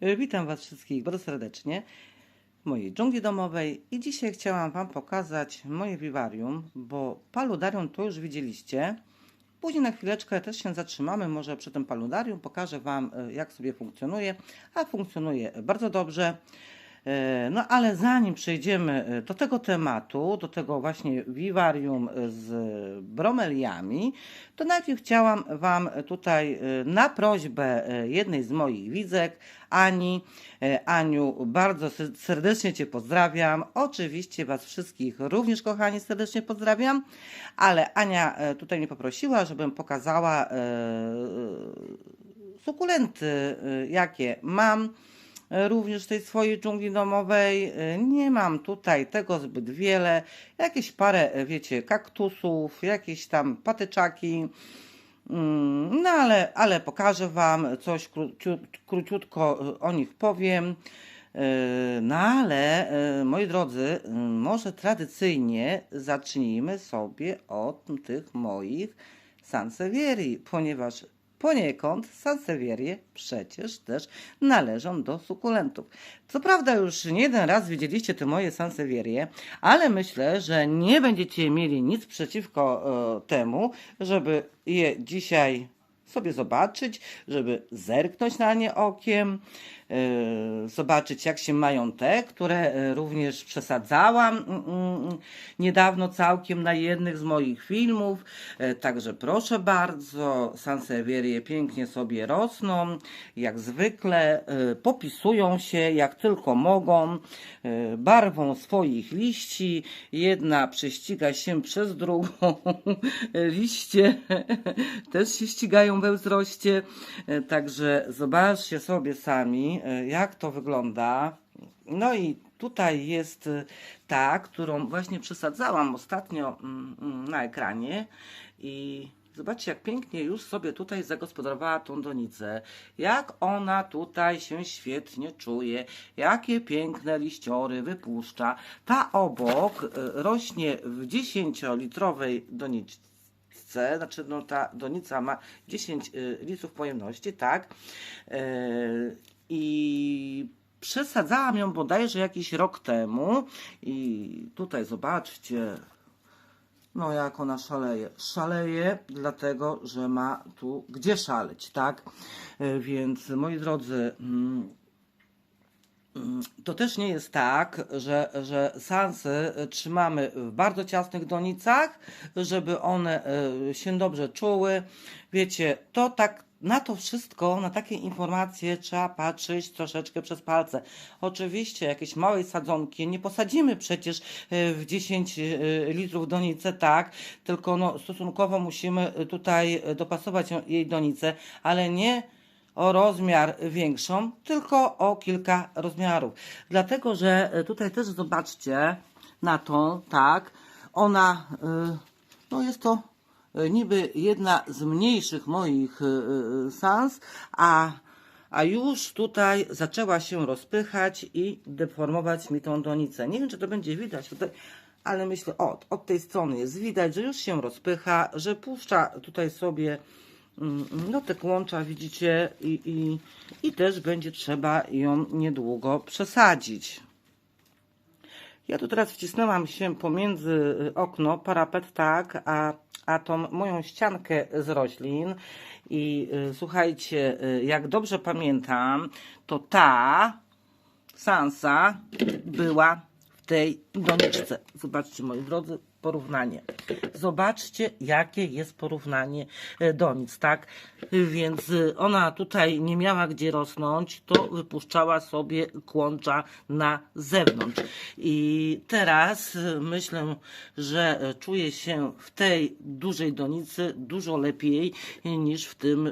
E, Witam Was wszystkich bardzo serdecznie w mojej dżungli domowej i dzisiaj chciałam Wam pokazać moje wiwarium, bo paludarium to już widzieliście. Później na chwileczkę też się zatrzymamy może przy tym paludarium, pokażę Wam e, jak sobie funkcjonuje, a funkcjonuje bardzo dobrze. E, No ale zanim przejdziemy e, do tego tematu, do tego właśnie wiwarium z bromeliami, to najpierw chciałam Wam tutaj e, na prośbę e, jednej z moich widzek, Ani, e, Aniu, bardzo serdecznie Cię pozdrawiam. Oczywiście Was wszystkich również, kochani, serdecznie pozdrawiam, ale Ania e, tutaj mnie poprosiła, żebym pokazała e, sukulenty, e, jakie mam e, również w tej swojej dżungli domowej. E, Nie mam tutaj tego zbyt wiele. Jakieś parę, e, wiecie, kaktusów, jakieś tam patyczaki. Mm, No ale, ale pokażę Wam coś króciut, króciutko e, o nich powiem. E, No ale, e, moi drodzy, e, może tradycyjnie zacznijmy sobie od tych moich sansevierii, ponieważ poniekąd sansevierie przecież też należą do sukulentów. Co prawda już nie jeden raz widzieliście te moje sansevierie, ale myślę, że nie będziecie mieli nic przeciwko e, temu, żeby je dzisiaj sobie zobaczyć, żeby zerknąć na nie okiem, zobaczyć jak się mają te, które e, również przesadzałam mm, mm, niedawno całkiem na jednych z moich filmów. E, Także proszę bardzo, sansevierie pięknie sobie rosną, jak zwykle e, popisują się jak tylko mogą e, barwą swoich liści. Jedna prześciga się przez drugą. Liście też się ścigają we wzroście. E, Także zobaczcie sobie sami, e, jak to wygląda. No i tutaj jest e, ta, którą właśnie przesadzałam ostatnio mm, mm, na ekranie i zobaczcie jak pięknie już sobie tutaj zagospodarowała tą donicę. Jak ona tutaj się świetnie czuje, jakie piękne liściory wypuszcza. Ta obok e, rośnie w 10-litrowej doniczce znaczy no ta donica ma 10 y, litrów pojemności, tak? I przesadzałam ją bodajże jakiś rok temu i tutaj zobaczcie, no jak ona szaleje. Szaleje dlatego, że ma tu gdzie szaleć, tak? Yy, Więc moi drodzy, mm, to też nie jest tak, że, że sansy trzymamy w bardzo ciasnych donicach, żeby one e, się dobrze czuły. Wiecie, to tak na to wszystko, na takie informacje trzeba patrzeć troszeczkę przez palce. Oczywiście jakieś małej sadzonki nie posadzimy przecież e, w 10 e, litrów donicę, tak, tylko no, stosunkowo musimy tutaj dopasować jej donicę, ale nie o rozmiar większą, tylko o kilka rozmiarów. Dlatego, że e, tutaj też zobaczcie na tą, tak, ona, no jest to niby jedna z mniejszych moich y, y, sans, a, a już tutaj zaczęła się rozpychać i deformować mi tą donicę. Nie wiem, czy to będzie widać tutaj, ale myślę, od, od tej strony jest widać, że już się rozpycha, że puszcza tutaj sobie Mm, no te kłącza widzicie i, i, i też będzie trzeba ją niedługo przesadzić. Ja tu teraz wcisnęłam się pomiędzy y, okno, parapet tak, a, a tą moją ściankę z roślin i y, słuchajcie, y, jak dobrze pamiętam, to ta Sansa była w tej doniczce. Zobaczcie, moi drodzy, porównanie. Zobaczcie, jakie jest porównanie e, donic, tak? Więc e, ona tutaj nie miała gdzie rosnąć, to wypuszczała sobie kłącza na zewnątrz. I teraz e, myślę, że czuję się w tej dużej donicy dużo lepiej niż w tym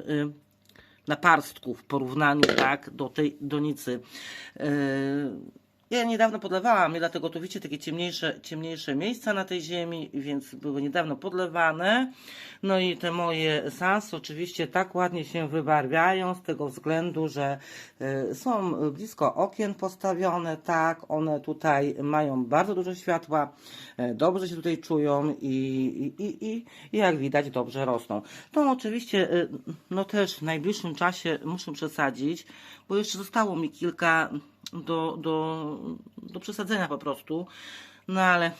naparstku w porównaniu tak do tej donicy. Yy, Ja niedawno podlewałam, i dlatego tu widzicie takie ciemniejsze, ciemniejsze miejsca na tej ziemi, więc były niedawno podlewane. No i te moje sans oczywiście tak ładnie się wybarwiają z tego względu, że y, są blisko okien postawione, tak, one tutaj mają bardzo dużo światła, y, dobrze się tutaj czują i, i, i, i, jak widać dobrze rosną. To oczywiście y, no też w najbliższym czasie muszę przesadzić, bo jeszcze zostało mi kilka do, do, do przesadzenia po prostu. No ale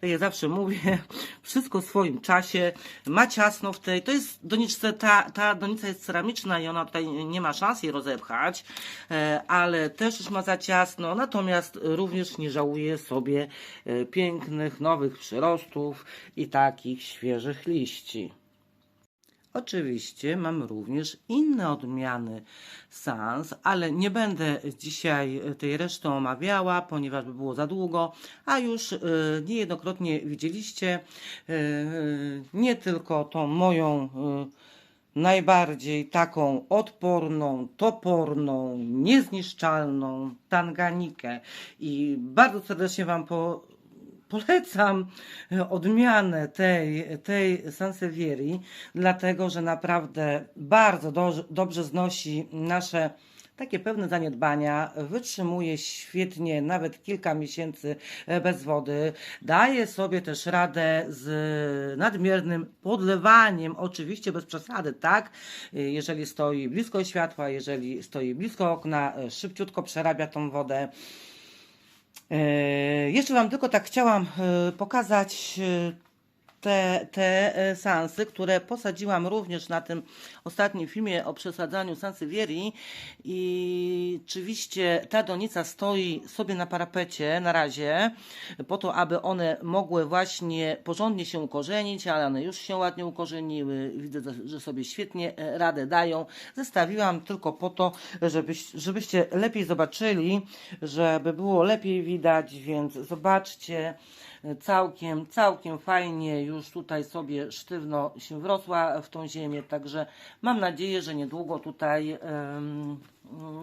tak jak zawsze mówię, wszystko w swoim czasie. Ma ciasno w tej, to jest doniczce, ta, ta donica jest ceramiczna i ona tutaj nie ma szans jej rozepchać, e, ale też już ma za ciasno, natomiast również nie żałuje sobie e, pięknych, nowych przyrostów i takich świeżych liści. Oczywiście mam również inne odmiany sans, ale nie będę dzisiaj tej reszty omawiała, ponieważ by było za długo, a już e, niejednokrotnie widzieliście e, nie tylko tą moją najbardziej taką odporną, toporną, niezniszczalną tanganikę i bardzo serdecznie Wam po, polecam odmianę tej, tej Sansevierii, dlatego że naprawdę bardzo do, dobrze znosi nasze takie pewne zaniedbania, wytrzymuje świetnie nawet kilka miesięcy bez wody, daje sobie też radę z nadmiernym podlewaniem, oczywiście bez przesady, tak? Jeżeli stoi blisko światła, jeżeli stoi blisko okna, szybciutko przerabia tą wodę. E, Jeszcze Wam tylko tak chciałam e, pokazać e, te, te e, sansy, które posadziłam również na tym ostatnim filmie o przesadzaniu sansywierii i oczywiście ta donica stoi sobie na parapecie na razie po to, aby one mogły właśnie porządnie się ukorzenić, ale one już się ładnie ukorzeniły, widzę, że sobie świetnie e, radę dają. Zestawiłam tylko po to, żebyś, żebyście lepiej zobaczyli, żeby było lepiej widać, więc zobaczcie, całkiem, całkiem fajnie już tutaj sobie sztywno się wrosła w tą ziemię, także mam nadzieję, że niedługo tutaj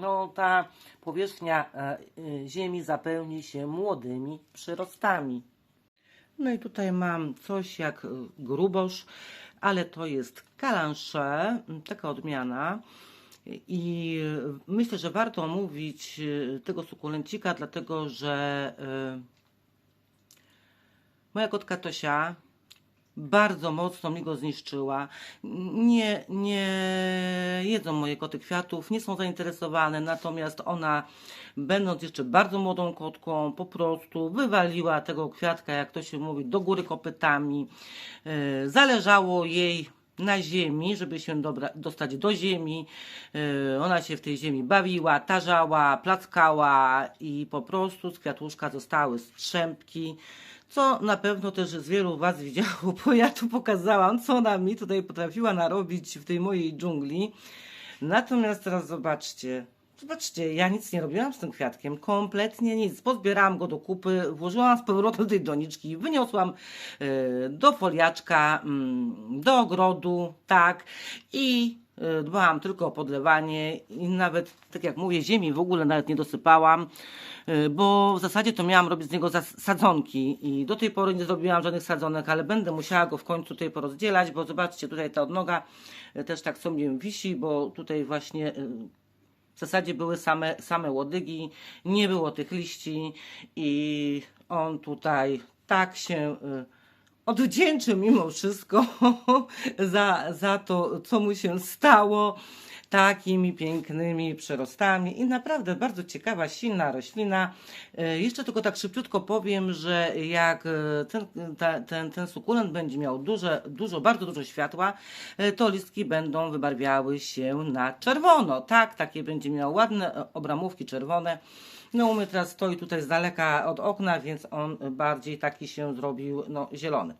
no, ta powierzchnia e, ziemi zapełni się młodymi przyrostami. No i tutaj mam coś jak grubosz, ale to jest kalansze, taka odmiana. I myślę, że warto omówić tego sukulencika, dlatego że e, Moja kotka Tosia bardzo mocno mi go zniszczyła. Nie, nie jedzą moje koty kwiatów, nie są zainteresowane, natomiast ona, będąc jeszcze bardzo młodą kotką, po prostu wywaliła tego kwiatka, jak to się mówi, do góry kopytami. E, Zależało jej na ziemi, żeby się dobra, dostać do ziemi. E, Ona się w tej ziemi bawiła, tarzała, plackała i po prostu z kwiatuszka zostały strzępki co na pewno też z wielu Was widziało, bo ja tu pokazałam, co ona mi tutaj potrafiła narobić w tej mojej dżungli. Natomiast teraz zobaczcie, zobaczcie, ja nic nie robiłam z tym kwiatkiem, kompletnie nic. Pozbierałam go do kupy, włożyłam z powrotem do tej doniczki, wyniosłam e, do foliaczka, mm, do ogrodu, tak, i dbałam tylko o podlewanie i nawet, tak jak mówię, ziemi w ogóle nawet nie dosypałam, e, bo w zasadzie to miałam robić z niego sadzonki i do tej pory nie zrobiłam żadnych sadzonek, ale będę musiała go w końcu tutaj porozdzielać, bo zobaczcie, tutaj ta odnoga e, też tak sobie wisi, bo tutaj właśnie e, w zasadzie były same, same łodygi, nie było tych liści i on tutaj tak się y, odwdzięczył mimo wszystko za, za to, co mu się stało takimi pięknymi przyrostami i naprawdę bardzo ciekawa, silna roślina. E, Jeszcze tylko tak szybciutko powiem, że jak e, ten, ten, ten sukulent będzie miał duże, dużo, bardzo dużo światła, e, to listki będą wybarwiały się na czerwono. Tak, takie będzie miał ładne obramówki czerwone. No u mnie teraz stoi tutaj z daleka od okna, więc on bardziej taki się zrobił no, zielony.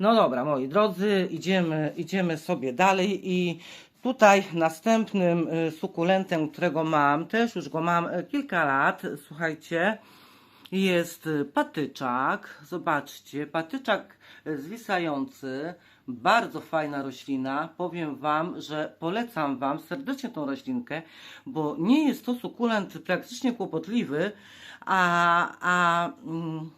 No dobra, moi drodzy, idziemy, idziemy sobie dalej i tutaj następnym y, sukulentem, którego mam, też już go mam y, kilka lat, słuchajcie, jest y, patyczak. Zobaczcie, patyczak y, zwisający, Bardzo fajna roślina. Powiem Wam, że polecam Wam serdecznie tą roślinkę, bo nie jest to sukulent praktycznie kłopotliwy, a, a mm,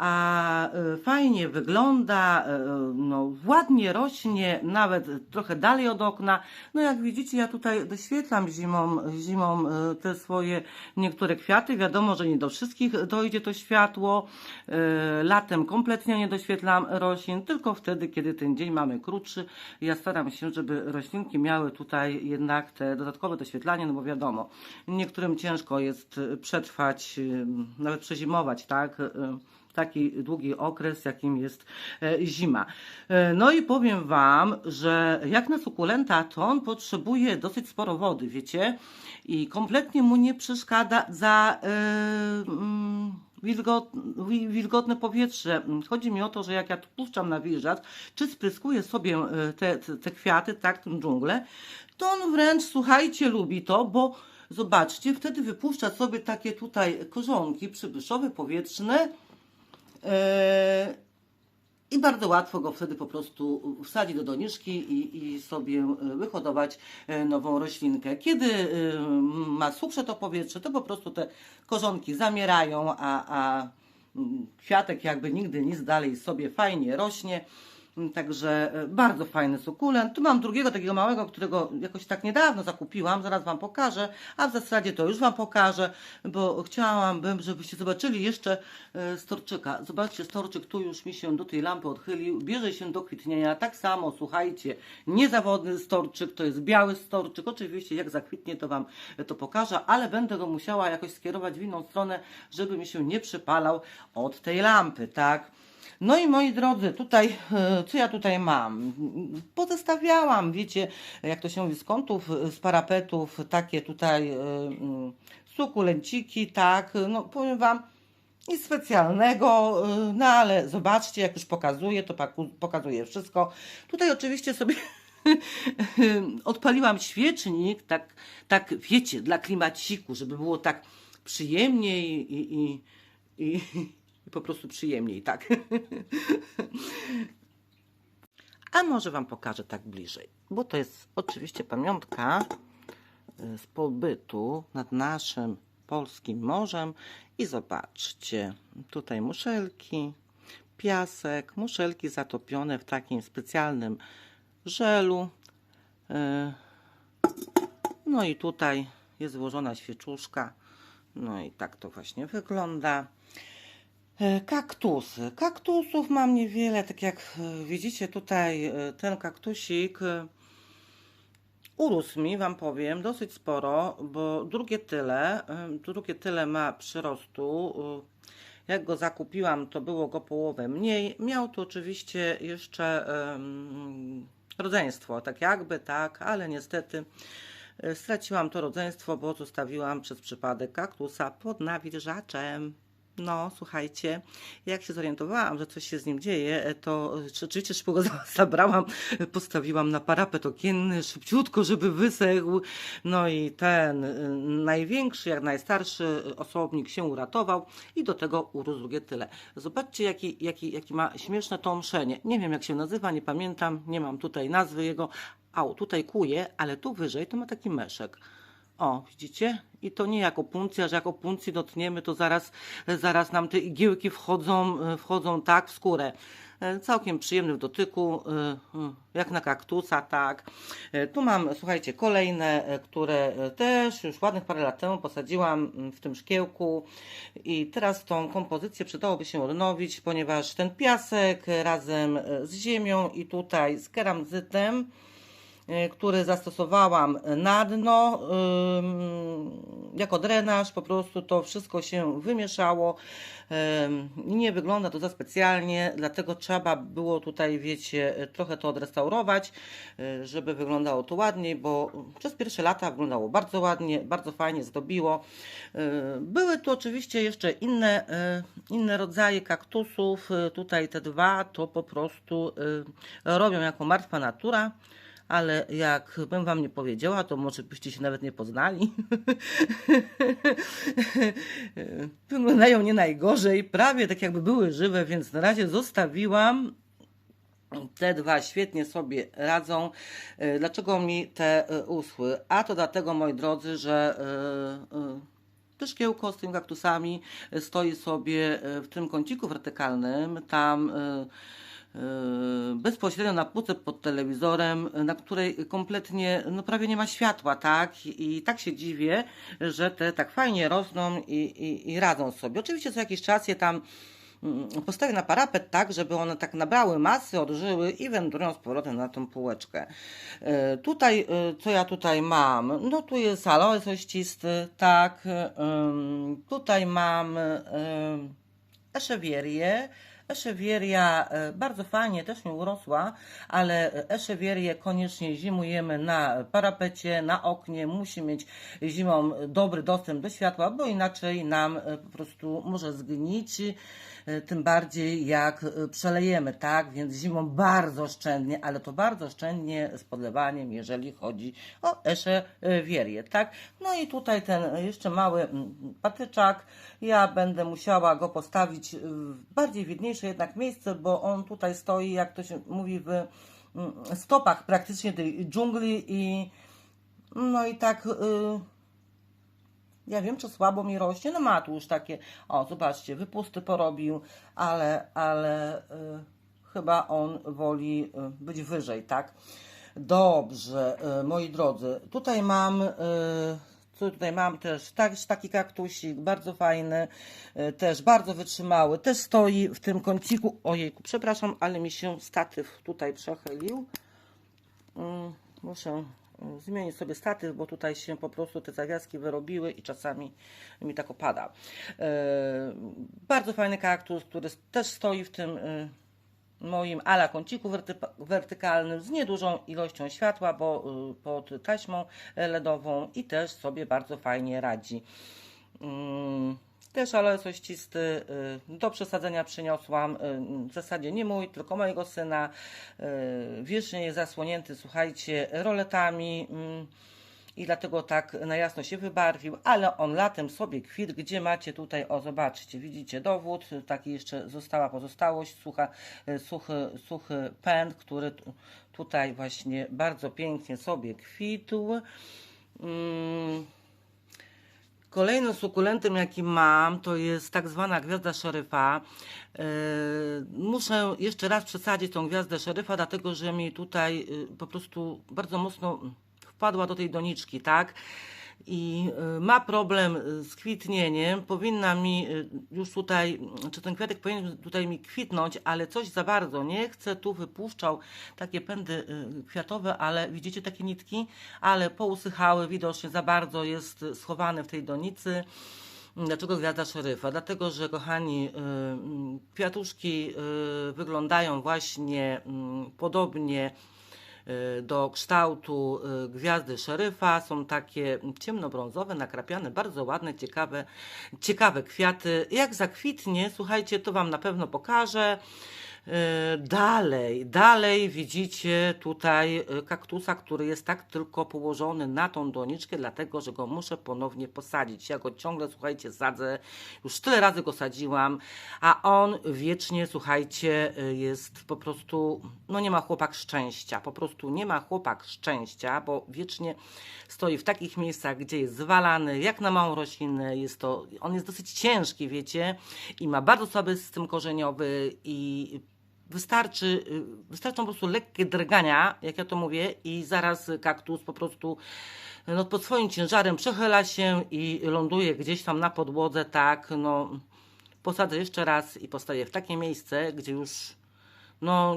a y, fajnie wygląda, y, no, ładnie rośnie, nawet trochę dalej od okna. No jak widzicie, ja tutaj doświetlam zimą, zimą y, te swoje niektóre kwiaty. Wiadomo, że nie do wszystkich dojdzie to światło. Latem kompletnie nie doświetlam roślin, tylko wtedy, kiedy ten dzień mamy krótszy. Ja staram się, żeby roślinki miały tutaj jednak te dodatkowe doświetlanie, no bo wiadomo, niektórym ciężko jest przetrwać, nawet przezimować, tak? Taki długi okres, jakim jest e, zima. E, no i powiem Wam, że jak na sukulenta, to on potrzebuje dosyć sporo wody, wiecie? I kompletnie mu nie przeszkadza za yy, wilgotne powietrze. Chodzi mi o to, że jak ja tu puszczam na wilżat, czy spryskuję sobie te, te, kwiaty, tak, tę dżunglę, to on wręcz, słuchajcie, lubi to, bo zobaczcie, wtedy wypuszcza sobie takie tutaj korzonki przybyszowe, powietrzne, I bardzo łatwo go wtedy po prostu wsadzić do doniczki i, i sobie e, wyhodować e, nową roślinkę. Kiedy ma suchsze to powietrze, to po prostu te korzonki zamierają, a, a mm, kwiatek jakby nigdy nic dalej sobie fajnie rośnie. Także e, bardzo fajny sukulent. Tu mam drugiego takiego małego, którego jakoś tak niedawno zakupiłam. Zaraz Wam pokażę. A w zasadzie to już Wam pokażę, bo chciałabym, żebyście zobaczyli jeszcze e, storczyka. Zobaczcie, storczyk tu już mi się do tej lampy odchylił. Bierze się do kwitnienia. Tak samo, słuchajcie, niezawodny storczyk. To jest biały storczyk. Oczywiście jak zakwitnie, to Wam to pokażę, ale będę go musiała jakoś skierować w inną stronę, żeby mi się nie przypalał od tej lampy, tak? No i moi drodzy, tutaj, e, co ja tutaj mam? Pozestawiałam, wiecie, jak to się mówi, z kątów, z parapetów, takie tutaj e, mm, sukulenciki, tak, no powiem Wam, nic specjalnego, e, no ale zobaczcie, jak już pokazuję, to pokazuję wszystko. Tutaj oczywiście sobie odpaliłam świecznik, tak, tak wiecie, dla klimaciku, żeby było tak przyjemniej i, i, i, po prostu przyjemniej, tak. A może Wam pokażę tak bliżej, bo to jest oczywiście pamiątka y, z pobytu nad naszym polskim morzem i zobaczcie, tutaj muszelki, piasek, muszelki zatopione w takim specjalnym żelu. Y, no i tutaj jest włożona świeczuszka. No i tak to właśnie wygląda. E, kaktusy. Kaktusów mam niewiele, tak jak e, widzicie tutaj e, ten kaktusik urósł mi, Wam powiem, dosyć sporo, bo drugie tyle, drugie tyle ma przyrostu. Jak go zakupiłam, to było go połowę mniej. Miał tu oczywiście jeszcze rodzeństwo, tak jakby, tak, ale niestety straciłam to rodzeństwo, bo zostawiłam przez przypadek kaktusa pod nawilżaczem. No, słuchajcie, jak się zorientowałam, że coś się z nim dzieje, to rzeczywiście szybko go zabrałam, postawiłam na parapet okienny szybciutko, żeby wysechł. No i ten y, największy, jak najstarszy osobnik się uratował i do tego urósł drugie tyle. Zobaczcie, jaki, jaki, jaki ma śmieszne to mszenie. Nie wiem, jak się nazywa, nie pamiętam, nie mam tutaj nazwy jego. A, tutaj kuje, ale tu wyżej to ma taki meszek. O, widzicie? I to nie jako puncja, że jako puncji dotniemy, to zaraz, zaraz nam te igiełki wchodzą, wchodzą tak w skórę. E, całkiem przyjemny w dotyku, e, jak na kaktusa, tak. E, tu mam, słuchajcie, kolejne, które też już ładnych parę lat temu posadziłam w tym szkiełku i teraz tą kompozycję przydałoby się odnowić, ponieważ ten piasek razem z ziemią i tutaj z keramzytem E, który zastosowałam na dno jako drenaż, po prostu to wszystko się wymieszało. Nie wygląda to za specjalnie, dlatego trzeba było tutaj, wiecie, trochę to odrestaurować, e, żeby wyglądało to ładniej, bo przez pierwsze lata wyglądało bardzo ładnie, bardzo fajnie zdobiło. E, były tu oczywiście jeszcze inne, inne rodzaje kaktusów, tutaj te dwa to po prostu robią jako martwa natura ale jak bym wam nie powiedziała, to może byście się nawet nie poznali. Wyglądają nie najgorzej, prawie tak jakby były żywe, więc na razie zostawiłam Te dwa świetnie sobie radzą. E, Dlaczego mi te e, uschły? A to dlatego, moi drodzy, że e, e, z tymi kaktusami stoi sobie w tym kąciku wertykalnym, tam bezpośrednio na półce pod telewizorem, na której kompletnie, no prawie nie ma światła, tak? I tak się dziwię, że te tak fajnie rosną i, i, i radzą sobie. Oczywiście co jakiś czas je tam mm, postawię na parapet tak, żeby one tak nabrały masy, odżyły i wędrują z powrotem na tą półeczkę. E, Tutaj, e, co ja tutaj mam? No tu jest aloes ościsty, tak. Tutaj mam eszewierię. Eszewieria e, bardzo fajnie też mi urosła, ale eszewierię koniecznie zimujemy na parapecie, na oknie. Musi mieć zimą dobry dostęp do światła, bo inaczej nam e, po prostu może zgnić. e, Tym bardziej jak przelejemy, tak? Więc zimą bardzo oszczędnie, ale to bardzo oszczędnie z podlewaniem, jeżeli chodzi o eszewierię, tak? No i tutaj ten jeszcze mały mm, patyczak. Ja będę musiała go postawić w bardziej jednak miejsce, bo on tutaj stoi, jak to się mówi, w mm, stopach praktycznie tej dżungli i no i tak y, ja wiem, czy słabo mi rośnie, no ma tu już takie, o zobaczcie, wypusty porobił, ale, ale y, chyba on woli y, być wyżej, tak? Dobrze, moi drodzy, tutaj mam, tutaj mam też też taki kaktusik, bardzo fajny, y, też bardzo wytrzymały, też stoi w tym kąciku, ojejku, przepraszam, ale mi się statyw tutaj przechylił. Mm, Muszę mm, zmienić sobie statyw, bo tutaj się po prostu te zawiaski wyrobiły i czasami mi tak opada. E, bardzo fajny kaktus, który też stoi w tym e, moim ala kąciku werty- wertykalnym z niedużą ilością światła, bo e, pod taśmą LEDową i też sobie bardzo fajnie radzi. Mm, Też aloes ościsty y, do przesadzenia przyniosłam. y, W zasadzie nie mój, tylko mojego syna. y, Wiecznie jest zasłonięty, słuchajcie, roletami. I dlatego tak na jasno się wybarwił, ale on latem sobie kwit, gdzie macie tutaj, o zobaczcie, widzicie dowód, taki jeszcze została pozostałość, sucha, y, suchy, suchy pęd, który tu- tutaj właśnie bardzo pięknie sobie kwitł. Mm. Kolejnym sukulentem, jaki mam, to jest tak zwana gwiazda szeryfa. Yy, muszę jeszcze raz przesadzić tą gwiazdę szeryfa, dlatego że mi tutaj yy, po prostu bardzo mocno wpadła do tej doniczki, tak? I yy, ma problem z kwitnieniem. Powinna mi yy, już tutaj, czy ten kwiatek powinien tutaj mi kwitnąć, ale coś za bardzo nie chcę. Tu wypuszczał takie pędy yy, kwiatowe, ale widzicie takie nitki? Ale pousychały, widocznie za bardzo jest schowany w tej donicy. Dlaczego gwiazda szeryfa? Dlatego, że kochani, y, mm, kwiatuszki y, wyglądają właśnie mm, podobnie y, do kształtu y, gwiazdy szeryfa. Są takie ciemnobrązowe, nakrapiane, bardzo ładne, ciekawe, ciekawe kwiaty. Jak zakwitnie, słuchajcie, to Wam na pewno pokażę. Y, Dalej, dalej widzicie tutaj y, kaktusa, który jest tak tylko położony na tą doniczkę, dlatego że go muszę ponownie posadzić. Ja go ciągle, słuchajcie, sadzę. Już tyle razy go sadziłam, a on wiecznie, słuchajcie, y, jest po prostu, no nie ma chłopak szczęścia. Po prostu nie ma chłopak szczęścia, bo wiecznie stoi w takich miejscach, gdzie jest zwalany, jak na małą roślinę. Jest to, on jest dosyć ciężki, wiecie, i ma bardzo słaby system korzeniowy i Wystarczy, y, wystarczą po prostu lekkie drgania, jak ja to mówię, i zaraz kaktus po prostu no, pod swoim ciężarem przechyla się i ląduje gdzieś tam na podłodze, tak, no, posadzę jeszcze raz i postawię w takie miejsce, gdzie już, no,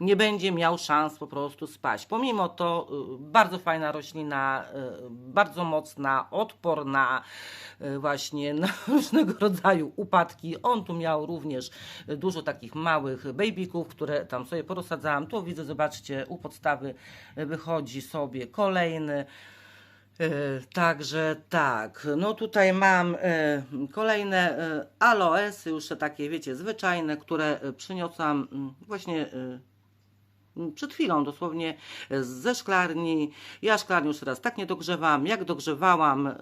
nie będzie miał szans po prostu spaść. Pomimo to y, bardzo fajna roślina, y, bardzo mocna, odporna y, właśnie na różnego rodzaju upadki. On tu miał również dużo takich małych babyków, które tam sobie porozsadzałam. Tu widzę, zobaczcie, u podstawy wychodzi sobie kolejny. Także tak, no tutaj mam kolejne aloesy, już takie, wiecie, zwyczajne, które przyniosłam właśnie przed chwilą, dosłownie e, ze szklarni. Ja szklarni już teraz tak nie dogrzewam, jak dogrzewałam, e,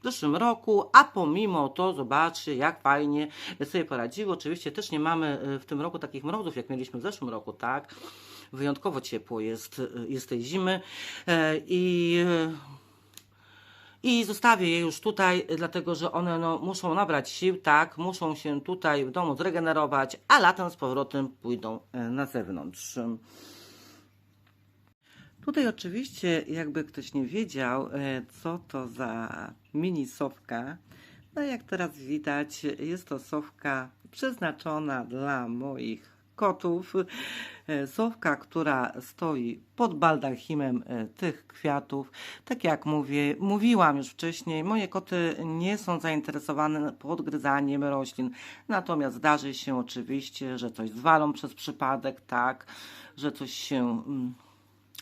w zeszłym roku, a pomimo to zobaczcie, jak fajnie sobie poradziły. Oczywiście też nie mamy e, w tym roku takich mrozów, jak mieliśmy w zeszłym roku, tak? Wyjątkowo ciepło jest, jest tej zimy i i zostawię je już tutaj, dlatego że one no, muszą nabrać sił, tak, muszą się tutaj w domu zregenerować, a latem z powrotem pójdą e, na zewnątrz. Tutaj oczywiście, jakby ktoś nie wiedział, e, co to za mini sowka, no jak teraz widać, jest to sowka przeznaczona dla moich kotów. E, Sowka, która stoi pod baldachimem e, tych kwiatów. Tak jak mówię, mówiłam już wcześniej, moje koty nie są zainteresowane podgryzaniem roślin. Natomiast zdarzy się oczywiście, że coś zwalą przez przypadek, tak, że coś się mm,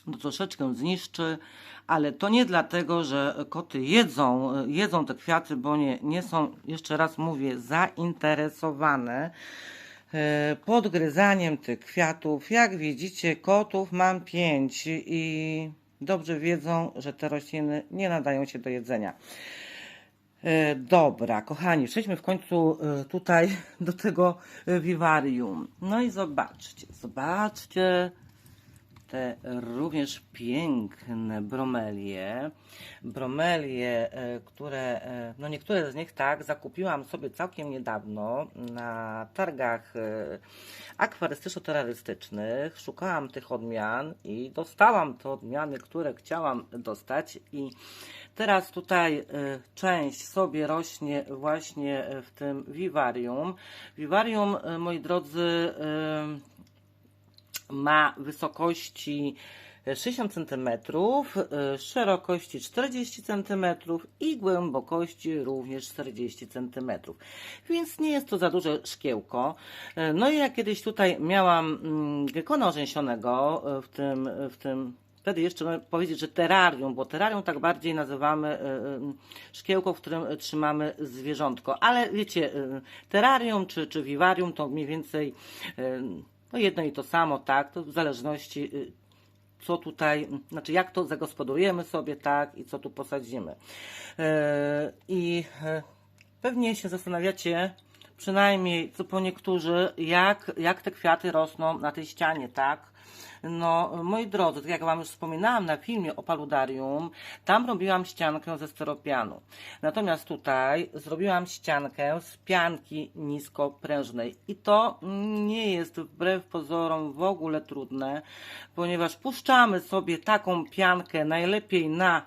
no, troszeczkę zniszczy, ale to nie dlatego, że koty jedzą, jedzą te kwiaty, bo nie, nie są, jeszcze raz mówię, zainteresowane e, podgryzaniem tych kwiatów. Jak widzicie, kotów mam pięć i dobrze wiedzą, że te rośliny nie nadają się do jedzenia. E, Dobra, kochani, przejdźmy w końcu e, tutaj do tego e, wiwarium. No i zobaczcie, zobaczcie te również piękne bromelie. Bromelie, e, które, e, no niektóre z nich tak, zakupiłam sobie całkiem niedawno na targach e, akwarystyczno-terrorystycznych. Szukałam tych odmian i dostałam te odmiany, które chciałam dostać i teraz tutaj część sobie rośnie właśnie w tym wiwarium. Wiwarium, moi drodzy, ma wysokości 60 cm, szerokości 40 cm i głębokości również 40 cm. Więc nie jest to za duże szkiełko. E, No i ja kiedyś tutaj miałam mm, gekona orzęsionego e, w tym, w tym Wtedy jeszcze powiedzieć, że terrarium, bo terrarium tak bardziej nazywamy e, e, szkiełko, w którym trzymamy zwierzątko. Ale wiecie, e, terrarium czy, czy wiwarium to mniej więcej e, no jedno i to samo, tak? To w zależności y, co tutaj, znaczy jak to zagospodarujemy sobie, tak? I co tu posadzimy. E, I e, pewnie się zastanawiacie, przynajmniej co po niektórzy, jak, jak te kwiaty rosną na tej ścianie, tak? No, moi drodzy, tak jak Wam już wspominałam na filmie o paludarium, tam robiłam ściankę ze steropianu. Natomiast tutaj zrobiłam ściankę z pianki niskoprężnej. I to nie jest wbrew pozorom w ogóle trudne, ponieważ puszczamy sobie taką piankę najlepiej na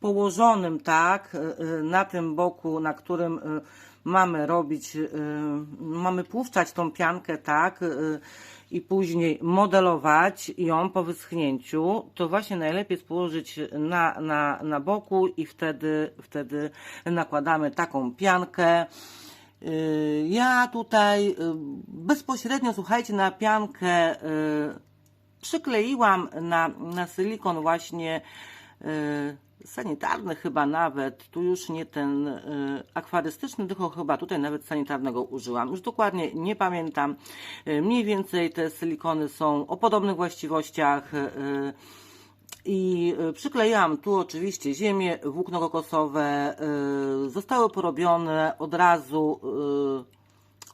położonym, tak, y, y, na tym boku, na którym y, mamy robić, y, mamy puszczać tą piankę, tak, y, i później modelować ją po wyschnięciu, to właśnie najlepiej jest położyć na, na, na boku i wtedy, wtedy nakładamy taką piankę. Y, Ja tutaj bezpośrednio, słuchajcie, na piankę przykleiłam na, na silikon właśnie sanitarny chyba nawet, tu już nie ten y, akwarystyczny, tylko chyba tutaj nawet sanitarnego użyłam. Już dokładnie nie pamiętam. Y, mniej więcej te silikony są o podobnych właściwościach. Y, i y, przykleiłam tu oczywiście ziemię, włókno kokosowe. y, Zostały porobione od razu y,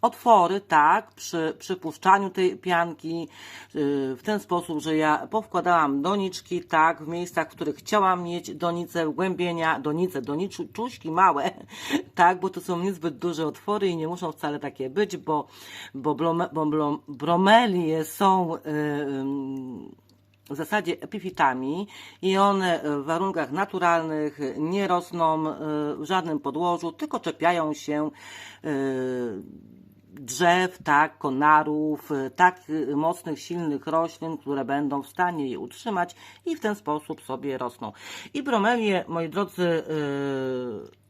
otwory, tak, przy przypuszczaniu tej pianki yy, w ten sposób, że ja powkładałam doniczki, tak, w miejscach, w których chciałam mieć donice, wgłębienia, donice, doniczuśki małe, tak, bo to są niezbyt duże otwory i nie muszą wcale takie być, bo, bo, blome, bo blom, bromelie są yy, w zasadzie epifitami i one w warunkach naturalnych nie rosną y, w żadnym podłożu, tylko czepiają się y, drzew, tak, konarów, y, tak y, mocnych, silnych roślin, które będą w stanie je utrzymać i w ten sposób sobie rosną. I bromelie, moi drodzy, y,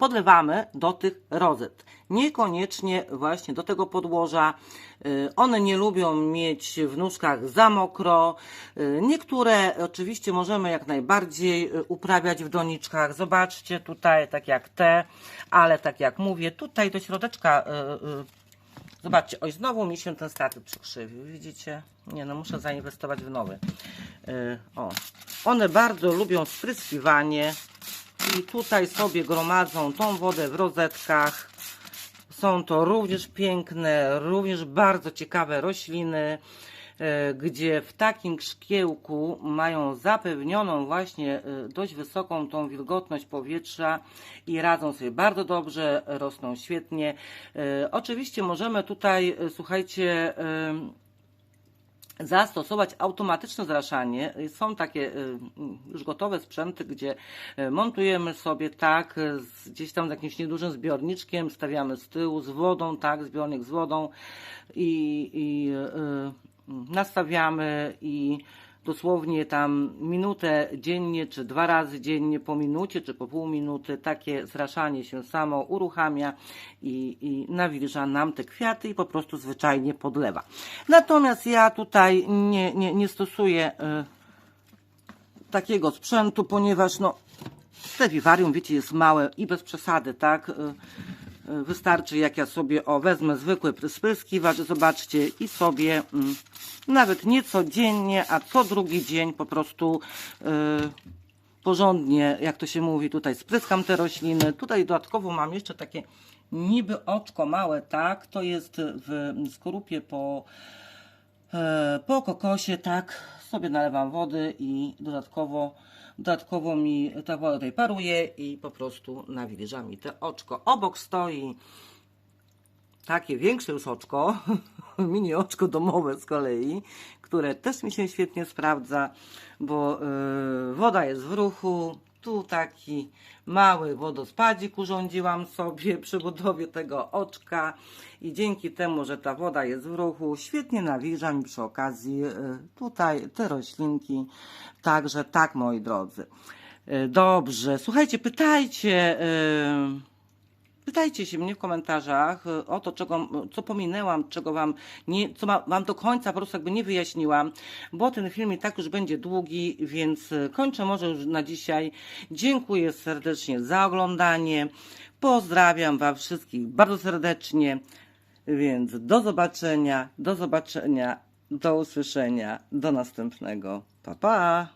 podlewamy do tych rozet. Niekoniecznie właśnie do tego podłoża. Y, One nie lubią mieć w nóżkach za mokro. Y, Niektóre oczywiście możemy jak najbardziej y, uprawiać w doniczkach. Zobaczcie tutaj, tak jak te, ale tak jak mówię, tutaj do środeczka. Zobaczcie, oj, znowu mi się ten statyw przykrzywił, widzicie? Nie no, muszę zainwestować w nowy. O, one bardzo lubią spryskiwanie i tutaj sobie gromadzą tą wodę w rozetkach. Są to również piękne, również bardzo ciekawe rośliny, e, gdzie w takim szkiełku mają zapewnioną właśnie e, dość wysoką tą wilgotność powietrza i radzą sobie bardzo dobrze, rosną świetnie. E, Oczywiście możemy tutaj, słuchajcie, zastosować automatyczne zraszanie. Są takie y, już gotowe sprzęty, gdzie y, montujemy sobie tak, y, gdzieś tam z jakimś niedużym zbiorniczkiem, stawiamy z tyłu z wodą, tak, zbiornik z wodą i, i y, nastawiamy i dosłownie tam minutę dziennie, czy dwa razy dziennie, po minucie, czy po pół minuty, takie zraszanie się samo uruchamia i, i nawilża nam te kwiaty i po prostu zwyczajnie podlewa. Natomiast ja tutaj nie, nie, nie stosuję y, takiego sprzętu, ponieważ no, te wiwarium, wiecie, jest małe i bez przesady, tak? Y, Wystarczy, jak ja sobie o wezmę zwykły spryskiwacz, zobaczcie, i sobie mm, nawet nie codziennie, a co drugi dzień po prostu y, porządnie, jak to się mówi, tutaj spryskam te rośliny. Tutaj dodatkowo mam jeszcze takie niby oczko małe, tak? To jest w skorupie po E, po kokosie, tak, sobie nalewam wody i dodatkowo, dodatkowo mi ta woda tutaj paruje i po prostu nawilża mi te oczko. Obok stoi takie większe już oczko, mini oczko domowe z kolei, które też mi się świetnie sprawdza, bo e, woda jest w ruchu. Tu taki mały wodospadzik urządziłam sobie przy budowie tego oczka i dzięki temu, że ta woda jest w ruchu, świetnie nawilża mi przy okazji e, tutaj te roślinki. Także tak, moi drodzy. E, Dobrze, słuchajcie, pytajcie. e, Pytajcie się mnie w komentarzach y, o to, czego, co pominęłam, czego wam, nie, co ma, wam do końca po prostu jakby nie wyjaśniłam, bo ten film i tak już będzie długi, więc y, kończę może już na dzisiaj. Dziękuję serdecznie za oglądanie. Pozdrawiam wam wszystkich bardzo serdecznie, więc do zobaczenia, do zobaczenia, do usłyszenia, do następnego. Pa, pa!